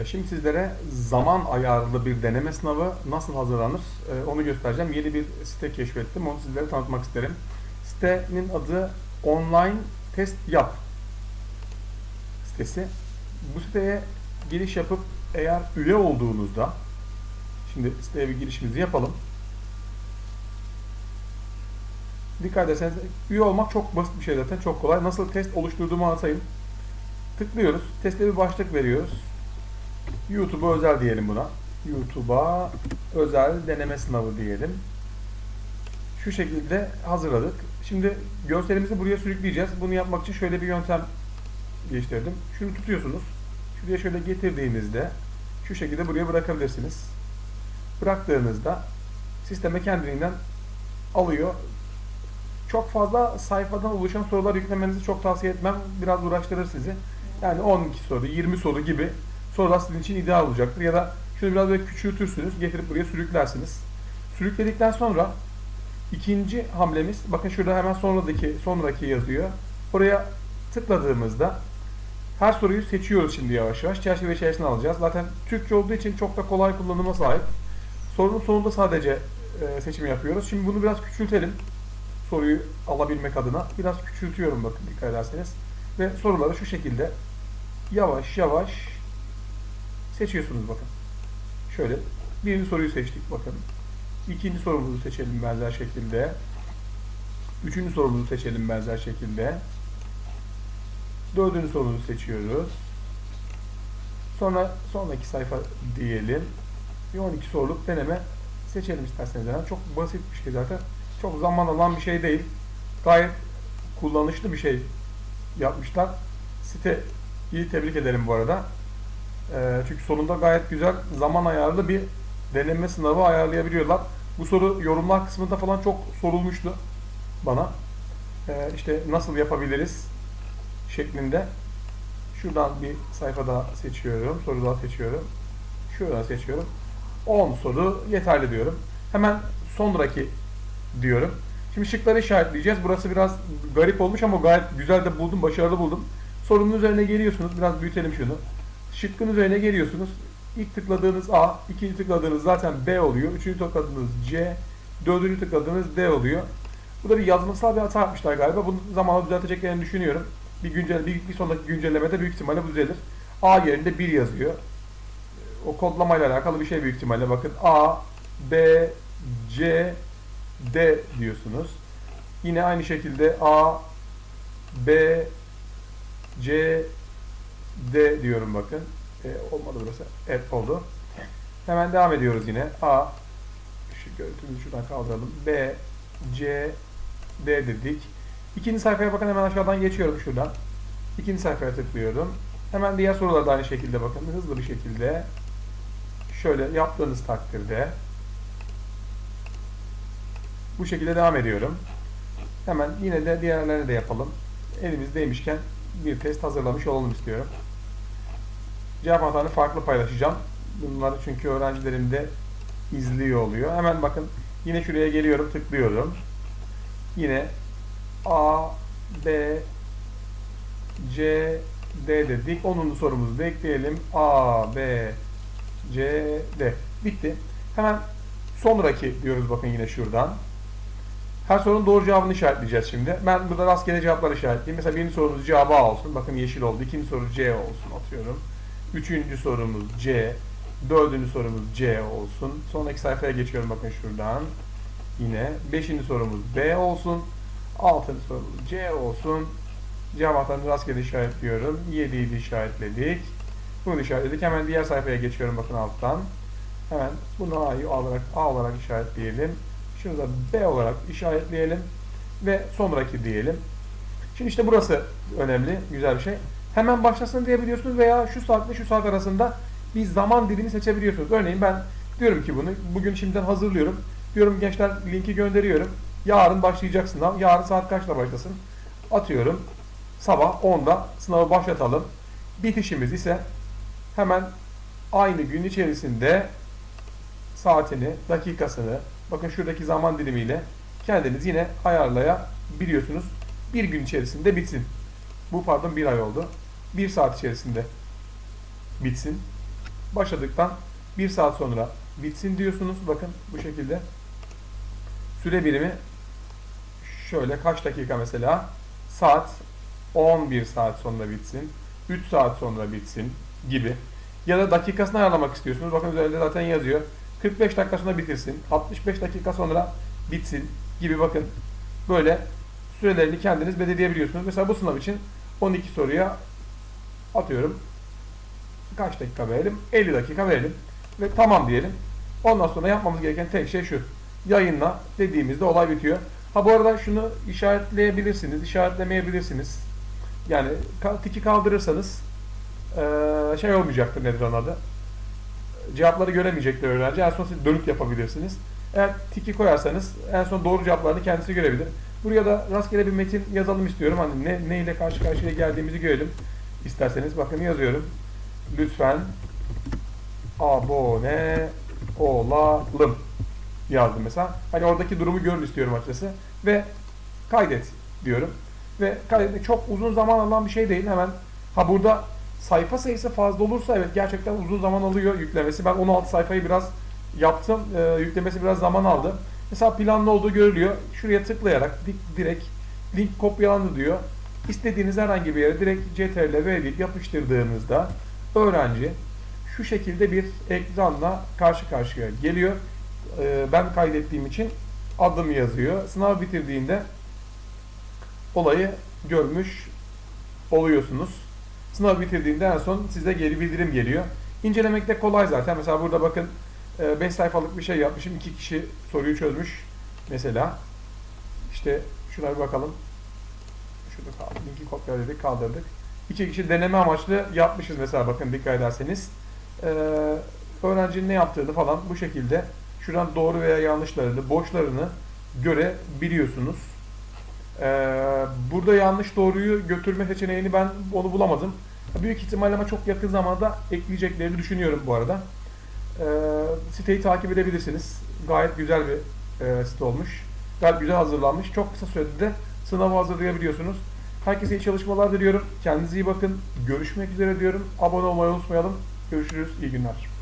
E, Şimdi sizlere zaman ayarlı bir deneme sınavı nasıl hazırlanır e, onu göstereceğim. Yeni bir site keşfettim. Onu sizlere tanıtmak isterim. Sitenin adı Online Test Yap sitesi. Bu siteye giriş yapıp eğer üye olduğunuzda şimdi siteye bir girişimizi yapalım. Dikkat ederseniz üye olmak çok basit bir şey zaten. Çok kolay. Nasıl test oluşturduğumu anlatayım. Tıklıyoruz. Teste bir başlık veriyoruz. YouTube'a özel diyelim buna. YouTube'a özel deneme sınavı diyelim. Şu şekilde hazırladık. Şimdi görselimizi buraya sürükleyeceğiz. Bunu yapmak için şöyle bir yöntem geliştirdim. Şunu tutuyorsunuz. Şuraya şöyle getirdiğinizde şu şekilde buraya bırakabilirsiniz. Bıraktığınızda sisteme kendiliğinden alıyor. Çok fazla sayfadan oluşan sorular yüklemenizi çok tavsiye etmem. Biraz uğraştırır sizi. Yani 12 soru, 20 soru gibi sorular sizin için ideal olacaktır. Ya da şunu biraz böyle küçültürsünüz, getirip buraya sürüklersiniz. Sürükledikten sonra ikinci hamlemiz, bakın şurada hemen sonradaki, sonraki yazıyor. Oraya tıkladığımızda her soruyu seçiyoruz şimdi yavaş yavaş. Çerçeve içerisine alacağız. Zaten Türkçe olduğu için çok da kolay kullanıma sahip. Sorunun sonunda sadece e, seçimi yapıyoruz. Şimdi bunu biraz küçültelim. Soruyu alabilmek adına. Biraz küçültüyorum bakın dikkat ederseniz. Ve soruları şu şekilde yavaş yavaş seçiyorsunuz bakın. Şöyle birinci soruyu seçtik bakın. İkinci sorumuzu seçelim benzer şekilde. Üçüncü sorumuzu seçelim benzer şekilde. Dördüncü sorumuzu seçiyoruz. Sonra sonraki sayfa diyelim. Bir 12 soruluk deneme seçelim isterseniz. Yani çok basit bir şey zaten. Çok zaman alan bir şey değil. Gayet kullanışlı bir şey yapmışlar. Siteyi tebrik ederim bu arada. Ee, çünkü sonunda gayet güzel zaman ayarlı bir deneme sınavı ayarlayabiliyorlar. Bu soru yorumlar kısmında falan çok sorulmuştu bana. Ee, işte nasıl yapabiliriz şeklinde. Şuradan bir sayfa daha seçiyorum. Soru daha seçiyorum. Şuradan seçiyorum. 10 soru yeterli diyorum. Hemen sonraki diyorum. Şimdi şıkları işaretleyeceğiz. Burası biraz garip olmuş ama gayet güzel de buldum, başarılı buldum. Sorunun üzerine geliyorsunuz. Biraz büyütelim şunu. Şıkkın üzerine geliyorsunuz. İlk tıkladığınız A, ikinci tıkladığınız zaten B oluyor. Üçüncü tıkladığınız C, dördüncü tıkladığınız D oluyor. Burada bir yazmasal bir hata yapmışlar galiba. Bunu zamanla düzelteceklerini düşünüyorum. Bir, güncel, bir, bir sonraki güncellemede büyük ihtimalle bu düzelir. A yerinde 1 yazıyor. O kodlamayla alakalı bir şey büyük ihtimalle. Bakın A, B, C, D diyorsunuz. Yine aynı şekilde A, B, C, D diyorum bakın. E, olmadı burası. Evet oldu. Hemen devam ediyoruz yine. A, şu görüntümüzü şuradan kaldıralım. B, C, D dedik. İkinci sayfaya bakın hemen aşağıdan geçiyorum şuradan. İkinci sayfaya tıklıyorum. Hemen diğer sorular da aynı şekilde bakın. Hızlı bir şekilde şöyle yaptığınız takdirde bu şekilde devam ediyorum. Hemen yine de diğerlerini de yapalım. Elimizdeymişken bir test hazırlamış olalım istiyorum. Cevap hatalarını farklı paylaşacağım. Bunları çünkü öğrencilerim de izliyor oluyor. Hemen bakın yine şuraya geliyorum, tıklıyorum. Yine A, B, C, D dedik. 10. sorumuzu da ekleyelim. A, B, C, D. Bitti. Hemen sonraki diyoruz bakın yine şuradan. Her sorunun doğru cevabını işaretleyeceğiz şimdi. Ben burada rastgele cevaplar işaretleyeyim. Mesela birinci sorumuz cevabı A olsun. Bakın yeşil oldu. İkinci soru C olsun atıyorum. Üçüncü sorumuz C. Dördüncü sorumuz C olsun. Sonraki sayfaya geçiyorum bakın şuradan. Yine. Beşinci sorumuz B olsun. Altıncı sorumuz C olsun. Cevaplarını rastgele işaretliyorum. 7'yi de işaretledik. Bunu işaretledik. Hemen diğer sayfaya geçiyorum bakın alttan. Hemen bunu A'yı olarak A olarak işaretleyelim. Şunu da B olarak işaretleyelim. Ve sonraki diyelim. Şimdi işte burası önemli. Güzel bir şey. Hemen başlasın diyebiliyorsunuz veya şu saatle şu saat arasında bir zaman dilimi seçebiliyorsunuz. Örneğin ben diyorum ki bunu bugün şimdiden hazırlıyorum. Diyorum gençler linki gönderiyorum. Yarın başlayacak sınav. Yarın saat kaçta başlasın? Atıyorum. Sabah 10'da sınavı başlatalım. Bitişimiz ise hemen aynı gün içerisinde saatini, dakikasını, bakın şuradaki zaman dilimiyle kendiniz yine ayarlayabiliyorsunuz. Bir gün içerisinde bitsin. Bu pardon bir ay oldu. Bir saat içerisinde bitsin. başladıktan 1 saat sonra bitsin diyorsunuz. Bakın bu şekilde. Süre birimi şöyle kaç dakika mesela? Saat 11 saat sonra bitsin. 3 saat sonra bitsin gibi. Ya da dakikasını ayarlamak istiyorsunuz. Bakın üzerinde zaten yazıyor. 45 dakika sonra bitirsin. 65 dakika sonra bitsin gibi bakın. Böyle sürelerini kendiniz belirleyebiliyorsunuz. Mesela bu sınav için 12 soruya atıyorum. Kaç dakika verelim? 50 dakika verelim. Ve tamam diyelim. Ondan sonra yapmamız gereken tek şey şu. Yayınla dediğimizde olay bitiyor. Ha bu arada şunu işaretleyebilirsiniz, işaretlemeyebilirsiniz. Yani tiki kaldırırsanız şey olmayacaktır nedir onun adı. Cevapları göremeyecektir öğrenci. En son siz dönüt yapabilirsiniz. Eğer tiki koyarsanız en son doğru cevaplarını kendisi görebilir. Buraya da rastgele bir metin yazalım istiyorum. Hani ne, ne ile karşı karşıya geldiğimizi görelim. İsterseniz bakın yazıyorum. Lütfen abone olalım yazdım mesela. Hani oradaki durumu görün istiyorum açıkçası. Ve kaydet diyorum. Ve kaydetmek çok uzun zaman alan bir şey değil. Hemen ha burada sayfa sayısı fazla olursa evet gerçekten uzun zaman alıyor yüklemesi. Ben 16 sayfayı biraz yaptım. Ee, yüklemesi biraz zaman aldı. Mesela planlı olduğu görülüyor. Şuraya tıklayarak di- direkt link kopyalandı diyor. İstediğiniz herhangi bir yere direkt CTRL V deyip yapıştırdığınızda öğrenci şu şekilde bir ekranla karşı karşıya geliyor. Ee, ben kaydettiğim için adım yazıyor. Sınav bitirdiğinde olayı görmüş oluyorsunuz. Sınav bitirdiğinde en son size geri bildirim geliyor. İncelemek de kolay zaten. Mesela burada bakın 5 sayfalık bir şey yapmışım. 2 kişi soruyu çözmüş. Mesela işte şuna bir bakalım. Şurada kaldı. Linki kopyaladık, kaldırdık. İki kişi deneme amaçlı yapmışız mesela bakın dikkat ederseniz. Ee, öğrencinin ne yaptığını falan bu şekilde şuradan doğru veya yanlışlarını, boşlarını görebiliyorsunuz. Ee, burada yanlış doğruyu götürme seçeneğini ben onu bulamadım. Büyük ihtimalle ama çok yakın zamanda ekleyeceklerini düşünüyorum bu arada. Ee, siteyi takip edebilirsiniz. Gayet güzel bir e, site olmuş. Gayet güzel hazırlanmış. Çok kısa sürede de sınavı hazırlayabiliyorsunuz. Herkese iyi çalışmalar diliyorum. Kendinize iyi bakın. Görüşmek üzere diyorum. Abone olmayı unutmayalım. Görüşürüz. İyi günler.